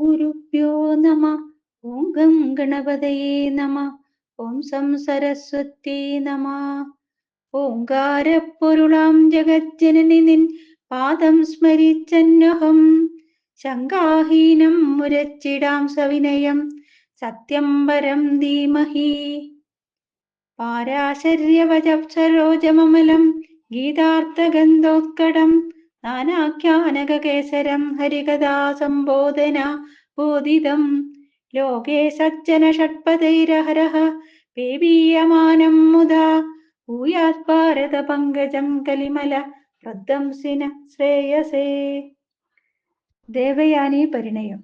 ഗുരുഭ്യോ നമ ഓം ഗം ഗണപതയേ നമ ഓം സം സരസ്വതി നമ ഓങ്കാരപ്പൊരുളാം ജഗജ്ജനനി നിൻ പാദം സ്മരിച്ചന്നഹം ശങ്കാഹീനം മുരച്ചിടാം സവിനയം സത്യം വരം ധീമഹി പാരാശര്യവചരോജമമലം ഗീതാർത്ഥഗന്ധോത്കടം നാനാഖ്യാനകേസരം ഹരികഥാ സംബോധന ബോധിതം. ലോകേ സജ്ജന ഷട്പതൈരഹരഹ പേബീയമാനം മുദാ. ഭൂയാത് ഭാരത പങ്കജം കലിമല പ്രദ്ദംസിന ശ്രേയസേ. ദേവയാനി പരിണയം.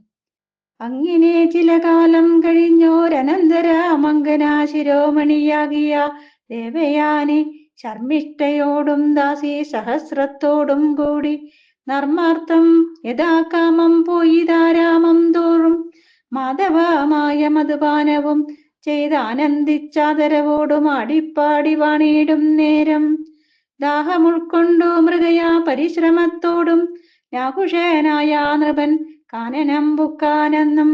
അങ്ങിനെ ചില കാലം കഴിഞ്ഞോരനന്തര മംഗന ശിരോമണിയാകിയ ദേവയാനി ശർമ്മിഷ്ഠയോടും ദാസി സഹസ്രത്തോടും കൂടി നർമാർത്ഥം യഥാകാമം പോയി ധാരാമം തോറും മാധവമായ മധുപാനവും ചെയ്താനന്ദിച്ചാദരവോടും ആടിപ്പാടി വാണിയിടും നേരം. ദാഹമുൾക്കൊണ്ടു മൃഗയാ പരിശ്രമത്തോടും രാഘുഷേനായ നൃപൻ കാനനം ബുക്കാനെന്നും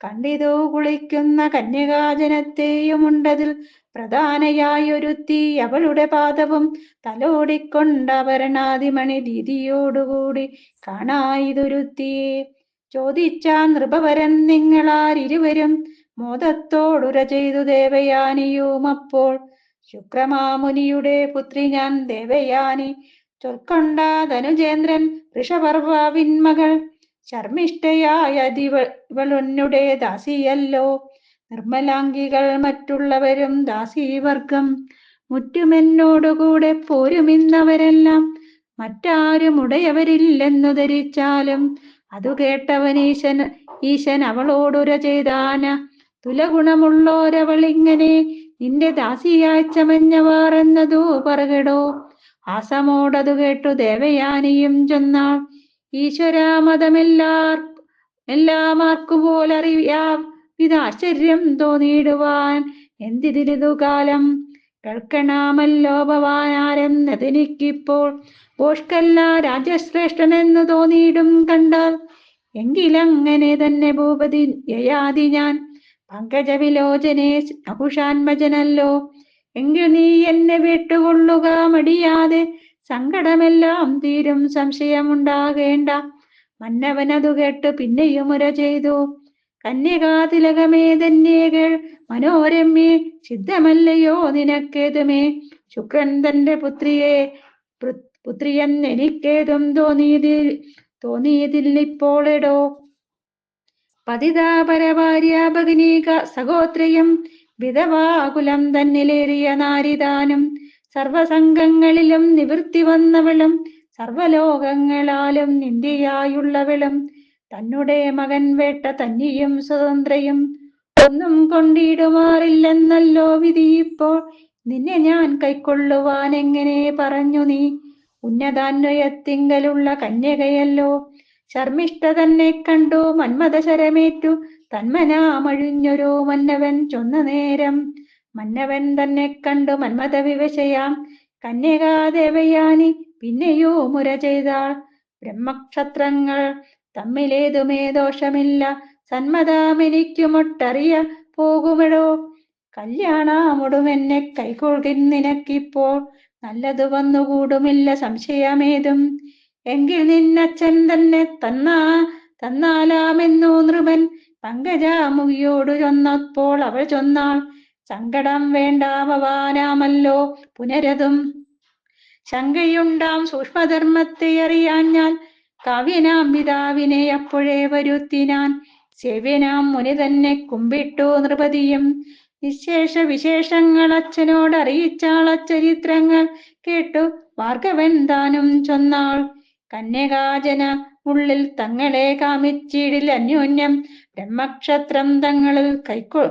കണ്ടിതു കുളിക്കുന്ന കന്യകാജനത്തെയുമുണ്ടതിൽ പ്രധാനയായൊരുത്തി അവളുടെ പാദവും തലോടിക്കൊണ്ടവരണാതിമണി ദീതിയോടുകൂടി കാണായിതൊരുത്തിയെ. ചോദിച്ച നൃപവരൻ നിങ്ങളാരിരുവരും മോദത്തോടുര ചെയ്തു ദേവയാനിയും അപ്പോൾ ശുക്രമാമുനിയുടെ പുത്രി ഞാൻ ദേവയാനി. ചൊൽക്കൊണ്ട ധനുജേന്ദ്രൻ ഋഷപർവാവിൻ മകൾ ശർമ്മിഷ്ഠയായ ഇവളൊന്നുടെ ദാസിയല്ലോ നിർമ്മലാംഗികൾ മറ്റുള്ളവരും ദാസീവർഗം. മുറ്റുമെന്നോടുകൂടെ പോരുമിന്നവരെല്ലാം മറ്റാരും ഉടയവരില്ലെന്നു ധരിച്ചാലും അതു കേട്ടവൻ ഈശൻ ഈശൻ അവളോടുര ചെയ്താന. തുലഗുണമുള്ളോരവളിങ്ങനെ നിന്റെ ദാസിയായി ചമഞ്ഞവാർ എന്നതു പറകടോ. ആസമോടതു കേട്ടു ദേവയാനിയും ചെന്നാൾ ഈശ്വരാമതമെല്ലാർ എല്ലാമാർക്കു പോലറിയാം. ഇതാശ്ചര്യം തോന്നിയിടുവാൻ എന്തിരിതു കാലം കേൾക്കണമല്ലോ ഭവാനാരെന്നതെനിക്കിപ്പോൾ ഓഷ്കല്ല രാജ്യശ്രേഷ്ഠനെന്ന് തോന്നിയിടും കണ്ടാൽ. എങ്കിലങ്ങനെ തന്നെ ഭൂപതി യയാതി ഞാൻ. പങ്കജവിലോചനെ അകുഷാൻമജനല്ലോ എങ്കിൽ നീ എന്നെ വിട്ടുകൊള്ളുക മടിയാതെ സങ്കടമെല്ലാം തീരും സംശയമുണ്ടാകേണ്ട. മന്നവനതു കേട്ട് പിന്നെയും മുര ചെയ്തു. കന്യകാതിലകമേ ധന്യേകൾ മനോരമ്യേ സിദ്ധമല്ലയോ നിനക്കേതുമേ? ശുക്രൻ തന്റെ പുത്രിയെ പുത്രിയെന്ന് എനിക്കേതും തോന്നിയതിൽ തോന്നിയതില്ലിപ്പോളെടോ പതിതാപരഭാര്യ ഭഗനീക സഹോത്രയും വിധവാകുലം തന്നിലേറിയ നാരിദാനം സർവസംഘങ്ങളിലും നിവൃത്തി വന്നവളും സർവലോകങ്ങളാലും നിന്ദിയായുള്ളവളും. തന്നെ മകൻ വേട്ട തന്നിയും സ്വതന്ത്രയും ഒന്നും കൊണ്ടിടുമാറില്ലെന്നല്ലോ വിധി ഇപ്പോൾ. നിന്നെ ഞാൻ കൈക്കൊള്ളുവാൻ എങ്ങനെ പറഞ്ഞു നീ? ഉന്നതാന്വയത്തിങ്കലുള്ള കന്യകയല്ലോ. ശർമ്മിഷ്ഠ തന്നെ കണ്ടു മന്മദശരമേറ്റു. തന്മനാമഴിഞ്ഞൊരു മന്നവൻ ചൊന്ന നേരം മന്നവൻ തന്നെ കണ്ടു മന്മത വിവശയാം. കന്യകാദേവയാനി പിന്നെയോ മുര ചെയ്താൾ ബ്രഹ്മക്ഷത്രങ്ങൾ തമ്മിലേതുമേ ദോഷമില്ല. സന്മതാമെനിക്കുമൊട്ടറിയ പോകുമിടോ കല്യാണാമുടുമെന്നെ കൈകൊള്ളിൻ നിനക്കിപ്പോൾ നല്ലതു വന്നുകൂടുമില്ല സംശയമേതും. എങ്കിൽ നിന്നച്ഛൻ തന്നെ തന്നാ തന്നാലാമെന്നു നൃപൻ. പങ്കജാമുകിയോട് ചൊന്നപ്പോൾ അവൾ ചൊന്നാൾ. സങ്കടം വേണ്ടാമവാനാമല്ലോ പുനരതും. ശങ്കയുണ്ടാം സൂക്ഷ്മധർമ്മത്തെ അറിയാൻ ഞാൻ. കാവ്യനാം പിതാവിനെ അപ്പോഴേ വരുത്തിനാൻ സേവ്യനാം മുനി തന്നെ കുമ്പിട്ടു നൃപതിയും. നിശേഷ വിശേഷങ്ങൾ അച്ഛനോട് അറിയിച്ചാൾ ചരിത്രങ്ങൾ കേട്ടു. ഭാർഗവൻ താനും ചൊന്നാൾ. കന്യകാജന ഉള്ളിൽ തങ്ങളെ കാമിച്ചിടിൽ അന്യോന്യം. ബ്രഹ്മക്ഷത്രം തങ്ങളിൽ കൈക്കൊ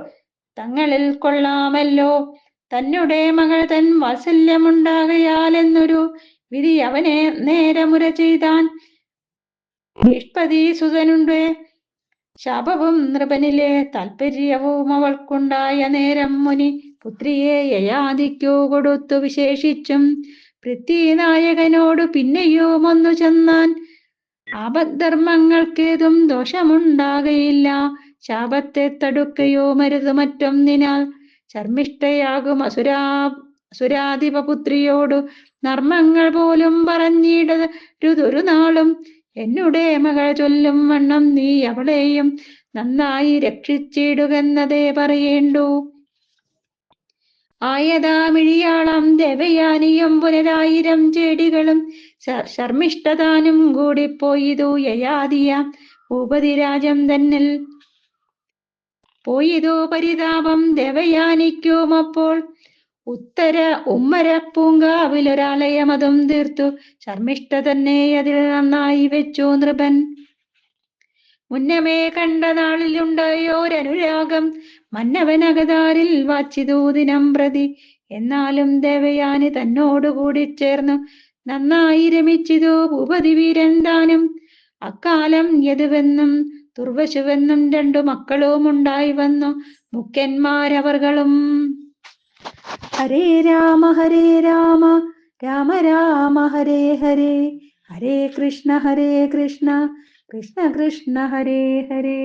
തങ്ങളിൽ കൊള്ളാമല്ലോ. തന്നെ മകൾ തൻ വാത്സല്യമുണ്ടാകയാലെന്നൊരു വിധി അവനെ നേരമുര ചെയ്താൻ നിഷ്പതി സുതനുണ്ട് ശാപവും നൃപനിലെ താല്പര്യവും അവൾക്കുണ്ടായ നേരം മുനി പുത്രിയെ യയാദിക്കോ കൊടുത്തു വിശേഷിച്ചും പൃഥ്വിനായകനോട് പിന്നെയും ഒന്നു ചെന്നാൻ ആപദ്ധർമ്മങ്ങൾക്കേതും ദോഷമുണ്ടാകയില്ല. ശാപത്തെ തടുക്കയോ മരുത് മറ്റൊന്നിനാൽ ശർമ്മിഷ്ഠയാകും അസുരാ സുരാധിപപുത്രിയോടു നർമ്മങ്ങൾ പോലും പറഞ്ഞിടരുതൊരു നാളും എന്നുടെ മകൾ ചൊല്ലും വണ്ണം നീ അവളെയും നന്നായി രക്ഷിച്ചിടുകെന്നതേ പറയേണ്ടു. ആയതാമിഴിയാളം ദേവയാനിയും പുനരായിരം ചെടികളും ശർമ്മിഷ്ഠതാനും കൂടിപ്പോയിതു യയാതിയ. ഭൂപതിരാജം തന്നിൽ പോയിതു പരിതാപം ദേവയാനിക്കും അപ്പോൾ. ഉത്തര ഉമ്മര പൂങ്കാവിലൊരാലയമതും തീർത്തു. ശർമ്മിഷ്ഠ തന്നെ അതിൽ നന്നായി വെച്ചു നൃപൻ. മുന്നമേ കണ്ട നാളിലുണ്ടായോരനുരാഗം. മന്നവനകതാരിൽ വാച്ചിതു പ്രതി. എന്നാലും ദേവയാനി തന്നോടുകൂടി ചേർന്നു. നന്നായി രമിച്ചിതു ഭൂപതി വീരൻ താനും. അക്കാലം യതുവെന്നും ദുർവശുവെന്നും രണ്ടു മക്കളും ഉണ്ടായി വന്നു. മുഖ്യന്മാരവർകളും ഹരേ രാമ ഹരേ രാമ രാമ രാമ ഹരേ ഹരേ ഹരേ കൃഷ്ണ ഹരേ കൃഷ്ണ കൃഷ്ണ കൃഷ്ണ ഹരേ ഹരേ.